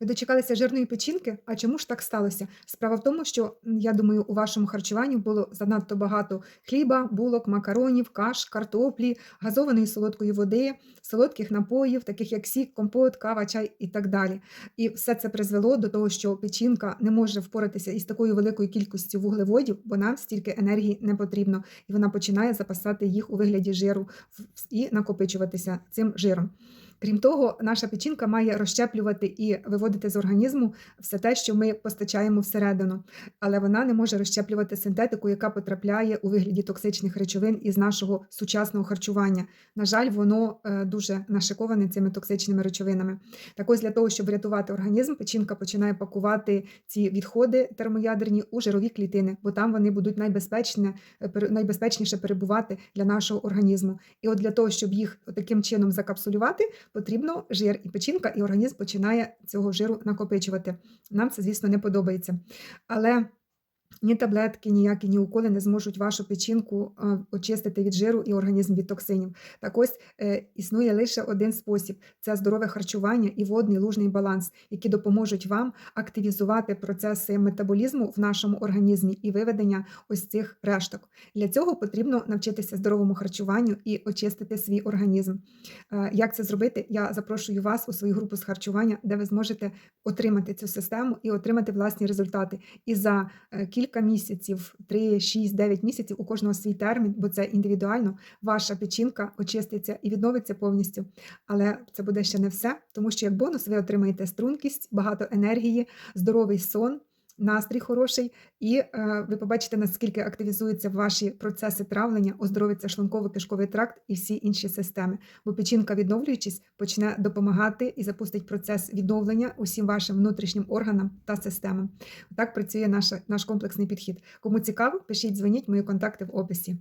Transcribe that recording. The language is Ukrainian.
Ви дочекалися жирної печінки? А чому ж так сталося? Справа в тому, що я думаю, у вашому харчуванні було занадто багато хліба, булок, макаронів, каш, картоплі, газованої солодкої води, солодких напоїв, таких як сік, компот, кава, чай і так далі. І все це призвело до того, що печінка не може впоратися із такою великою кількістю вуглеводів, бо нам стільки енергії не потрібно, і вона починає запасати їх у вигляді жиру і накопичуватися цим жиром. Крім того, наша печінка має розщеплювати і виводити з організму все те, що ми постачаємо всередину, але вона не може розщеплювати синтетику, яка потрапляє у вигляді токсичних речовин із нашого сучасного харчування. На жаль, воно е, дуже нашиковане цими токсичними речовинами. Так ось для того, щоб врятувати організм, печінка починає пакувати ці відходи термоядерні у жирові клітини, бо там вони будуть найбезпечне, е, найбезпечніше перебувати для нашого організму. І от для того, щоб їх таким чином закапсулювати, потрібно жир і печінка, і організм починає цього жиру накопичувати. Нам це, звісно, не подобається. Але ні таблетки, ніякі, ні уколи не зможуть вашу печінку очистити від жиру і організм від токсинів. Так ось е, існує лише один спосіб: це здорове харчування і водний лужний баланс, які допоможуть вам активізувати процеси метаболізму в нашому організмі і виведення ось цих решток. Для цього потрібно навчитися здоровому харчуванню і очистити свій організм. Е, Як це зробити? Я запрошую вас у свою групу з харчування, де ви зможете отримати цю систему і отримати власні результати. І за е, кілька місяців, 3, 6, 9 місяців, у кожного свій термін, бо це індивідуально, ваша печінка очиститься і відновиться повністю. Але це буде ще не все, тому що як бонус ви отримаєте стрункість, багато енергії, здоровий сон. Настрій хороший, і е, ви побачите, наскільки активізуються ваші процеси травлення, оздоровиться шлунково-кишковий тракт і всі інші системи. Бо печінка, відновлюючись, почне допомагати і запустить процес відновлення усім вашим внутрішнім органам та системам. Так працює наш, наш комплексний підхід. Кому цікаво, пишіть, дзвоніть, мої контакти в описі.